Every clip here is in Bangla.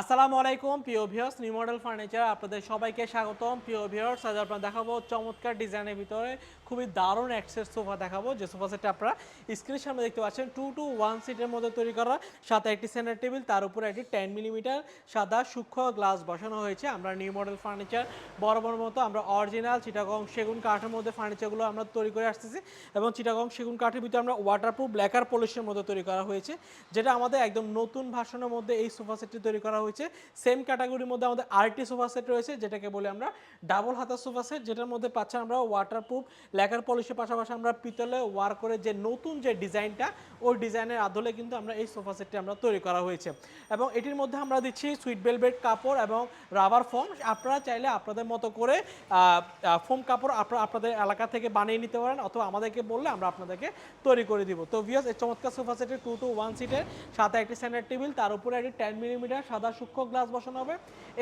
আসসালামু আলাইকুম, প্রিয় ভিউয়ার্স নিউ মডেল ফার্নিচার আপনাদের সবাইকে স্বাগতম। প্রিয় ভিউয়ার্স আজ আপনারা দেখাবো চমৎকার ডিজাইনের ভিতরে খুবই দারুণ অ্যাক্সেস সোফা দেখাবো, যে সোফা সেটটা আপনারা স্ক্রিনের সামনে দেখতে পাচ্ছেন। টু টু ওয়ান সিটের মধ্যে তৈরি করা, সাথে একটি সেন্টার টেবিল তার উপরে একটি টেন মিলিমিটার সাদা সূক্ষ্ম গ্লাস বসানো হয়েছে। আমরা নিউ মডেল ফার্নিচার বরাবর মতো আমরা অরিজিনাল চিটাগং সেগুন কাঠের মধ্যে ফার্নিচারগুলো আমরা তৈরি করে আসতেছি এবং চিটাগং সেগুন কাঠের ভিতরে আমরা ওয়াটারপ্রুফ ব্ল্যাকার পলিশের মধ্যে তৈরি করা হয়েছে, যেটা আমাদের একদম নতুন ভাষণের মধ্যে এই সোফা সেটটি তৈরি করা হয়েছে। সেম ক্যাটাগরির মধ্যে আমাদের আরটি সোফা সেট রয়েছে, যেটাকে বলে আমরা ডাবল হাতার সোফা সেট যেটার মধ্যে পাচ্ছেন আমরা ওয়াটারপ্রুফ লেকার পলিশের পাশাপাশি আমরা পিতলে ওয়ার করে যে নতুন যে ডিজাইনটা, ওই ডিজাইনের আদলে কিন্তু আমরা এই সোফা সেটটি আমরা তৈরি করা হয়েছে। এবং এটির মধ্যে আমরা দিচ্ছি সুইট বেলভেট কাপড় এবং রাবার ফোম আপনারা চাইলে আপনাদের মতো করে ফোম কাপড় আপনারা আপনাদের এলাকা থেকে বানিয়ে নিতে পারেন, অথবা আমাদেরকে বললে আমরা আপনাদেরকে তৈরি করে দিব। তো ভিয়াস এই চমৎকার সোফা সেটের টু টু ওয়ান সিটের সাথে একটি সেন্টার টেবিল তার উপরে একটি টেন মিলিমিটার সাদা সূক্ষ্ম গ্লাস বসানো হবে।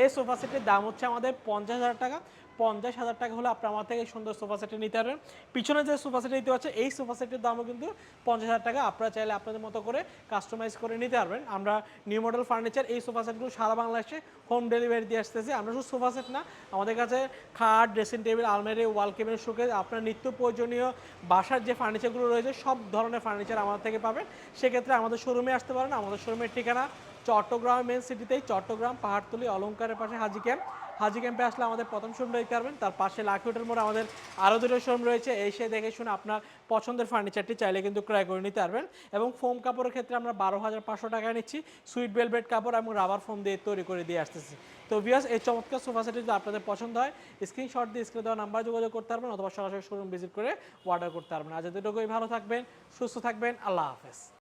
এই সোফা সেটের দাম হচ্ছে আমাদের পঞ্চাশ হাজার টাকা। পঞ্চাশ হাজার টাকা হলে আপনি আমার থেকে সুন্দর সোফা সেটটি নিতে পারবেন। পিছনে যে সোফা সেট নিতে পারছে এই সোফা সেটের দামও কিন্তু পঞ্চাশ হাজার টাকা। আপনারা চাইলে আপনাদের মতো করে কাস্টমাইজ করে নিতে পারবেন। আমরা নিউ মডেল ফার্নিচার এই সোফা সেটগুলো সারা বাংলাদেশে হোম ডেলিভারি দিয়ে আসতেছি। আমরা শুধু সোফা সেট না, আমাদের কাছে খাট ড্রেসিং টেবিল আলমারি ওয়াল কেবিন শোকেস আপনার নিত্য প্রয়োজনীয় বাসার যে ফার্নিচারগুলো রয়েছে, সব ধরনের ফার্নিচার আমাদের থেকে পাবেন। সেক্ষেত্রে আমাদের শোরুমে আসতে পারেন। আমাদের শোরুমের ঠিকানা চট্টগ্রাম মেন সিটিতেই চট্টগ্রাম পাহাড়তলি অলঙ্কারের পাশে হাজি ক্যাম্প। হাজি ক্যাম্পে আসলে আমাদের প্রথম শোরুম দেখতে পারবেন তার পাশে লাখি হোটেল মোড়ে আমাদের আরও দুটো শোরুম রয়েছে। এসে দেখে শুনে আপনার পছন্দের ফার্নিচারটি চাইলে কিন্তু ক্রয় করে নিতে পারবেন। এবং ফোম কাপড়ের ক্ষেত্রে আমরা বারো হাজার পাঁচশো টাকা নিচ্ছি। সুইট বেলভেট কাপড় এবং রাবার ফোম দিয়ে তৈরি করে দিয়ে আসতেছি। তো ভিয়াস এই চমৎকার সোফা যদি আপনাদের পছন্দ হয় স্ক্রিনশট দিয়ে স্ক্রিনে দেওয়া নাম্বার যোগাযোগ করতে পারবেন অথবা সরাসরি শোরুম ভিজিট করে অর্ডার করতে পারবেন। আজ এতটুকুই, ভালো থাকবেন, সুস্থ থাকবেন, আল্লাহ হাফেজ।